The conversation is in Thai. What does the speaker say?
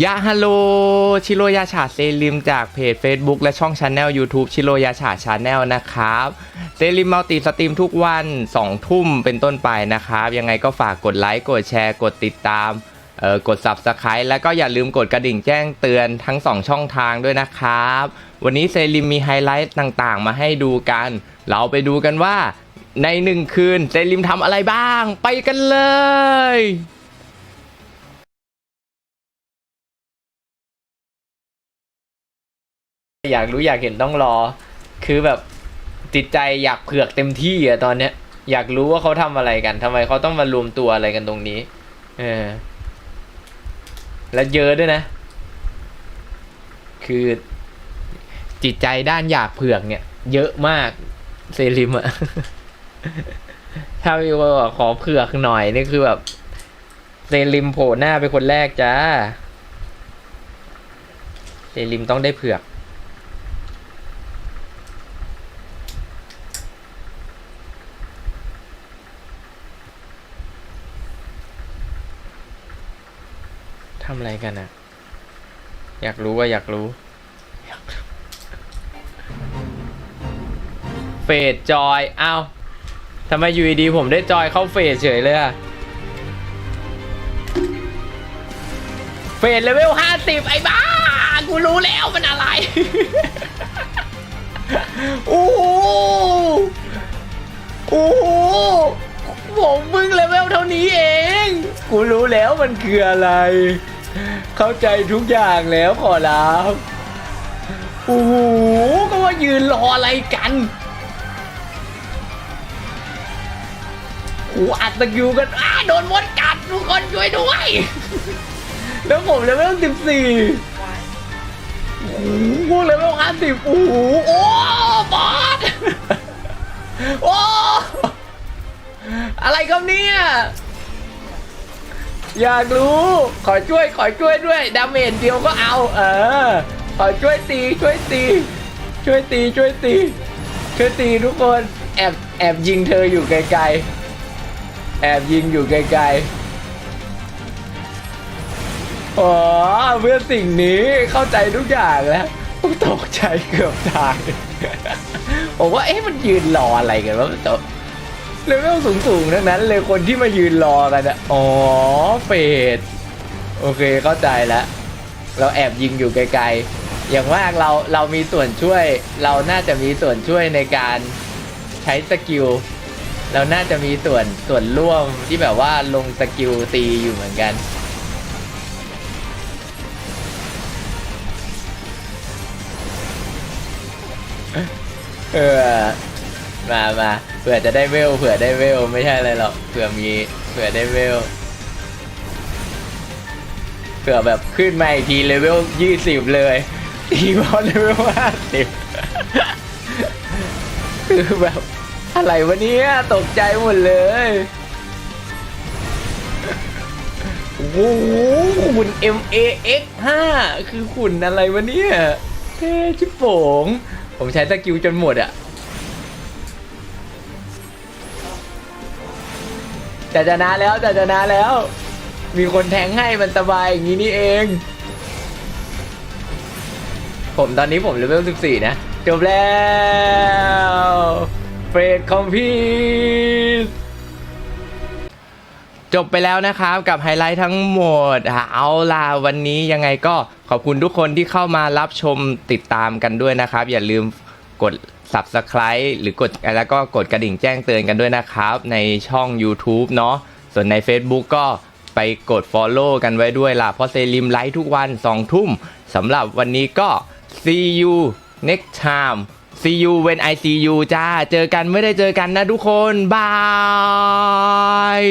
ยาฮัลโหลชิโรยาชาเซริมจากเพจ Facebook และช่องช anel YouTube ชิโรยาชาชาแนลนะครับเซริมมัลติสตรีมทุกวัน 2 ทุ่มเป็นต้นไปนะครับ ยังไงก็ฝากกดไลค์ กดแชร์ กดติดตามเอ่อกด Subscribe แล้วก็อย่าลืมกดกระดิ่งแจ้งเตือนทั้ง 2 ช่องทางด้วยนะครับ วันนี้เซริมมีไฮไลท์ต่างๆ มาให้ดูกัน เราไปดูกันว่าในหนึ่งคืนเซริมทำอะไรบ้าง ไปกันเลย อยากรู้อยากเห็นต้องรอ คือแบบจิตใจอยากเผือกเต็มที่อะตอนเนี้ย อยากรู้ว่าเขาทำอะไรกันทำไมเขาต้องมารวมตัวอะไรกันตรงนี้ เออ และเยอะด้วยนะ คือจิตใจด้านอยากเผือกเนี่ย เยอะมากเซริมอะถ้ามีว่าขอเผือกหน่อยนี่คือแบบเซริมโผล่หน้าเป็นคนแรกจ้าเซริมต้องได้เผือกำอะไรกันอะอยากรู้ว่าอยากรู้ เฟดจอยเอ้าทำไมอยู่ดีผมได้จอยเข้าเฟดเฉยเลยอะเฟดเลเวลห้าสิบไอ้บ้า กูรู้แล้วมันอะไรโอ้โหโอ้โหผมเพิ่งเลเวลเท่านี้เอง กูรู้แล้วมันคืออะไร เข้าใจทุกอย่างแล้วขอรับโอ้โหก็ว่ายืนรออะไรกันโอ้อัดตะกิวกันอ้าโดนมดกัดทุกคนช่วยด้วย แล้วผมเลเวลสิบสี่โอ้โหพวกเลเวลห้าสิบโอ้โหโอ้บอสโอ้อะไรครับเนี่ย อยากรู้ ขอช่วยขอช่วยด้วยดาเมจเดียวก็เอา เออ ขอช่วยตีช่วยตี ช่วยตีช่วยตีช่วยตีทุกคนแอบแอบยิงเธออยู่ไกลๆ แอบยิงอยู่ไกลๆอ๋อเพื่อสิ่งนี้เข้าใจทุกอย่างแล้วตกใจเกือบตายผมว่าเอ๊ะมันยืนรออะไรกันวะมันตก เลเวลสูงสูงๆทั้งนั้นเลยคนที่มายืนรอกันอะอ๋อเฟดโอเคเข้าใจแล้วเราแอบยิงอยู่ไกลๆ อย่างมากเราเรามีส่วนช่วย เราน่าจะมีส่วนช่วยในการใช้สกิลเราน่าจะมีส่วนส่วนร่วมที่แบบว่าลงสกิลตีอยู่เหมือนกัน เออ มามาเผื่อจะได้เวลเผื่อได้เวลไม่ใช่อะไรหรอกเผื่อมีเผื่อได้เวลเผื่อแบบขึ้นมาอีกทีเลเวลยี่สิบเลยทีบอลเลเวลห้าสิบคือแบบอะไรวะเนี้ยตกใจหมดเลยโอ้โหขุน M A X 5คือขุนอะไรวะเนี่ยเท่ชิบโป๋งผมใช้สกิลจนหมดอะ แต่ชนะแล้วแต่ชนะแล้ว มีคนแทงให้มันสบายอย่างนี้นี่เอง ผมตอนนี้ผมเลเวล14 นะ จบแล้วเฟรดคอมพีสจบไปแล้วนะครับกับไฮไลท์ทั้งหมดอะเอาล่ะวันนี้ยังไงก็ขอบคุณทุกคนที่เข้ามารับชมติดตามกันด้วยนะครับ อย่าลืม กด Subscribe หรือกดแล้วก็กดกระดิ่งแจ้งเตือนกันด้วยนะครับ ในช่อง YouTube เนาะส่วนใน Facebook ก็ไปกด Follow กันไว้ด้วยล่ะ เพราะเซริมไลฟ์ทุกวัน 2 ทุ่มสำหรับวันนี้ก็ see you next time see you when I see you จ้า เจอกันไม่ได้เจอกันนะทุกคน บาย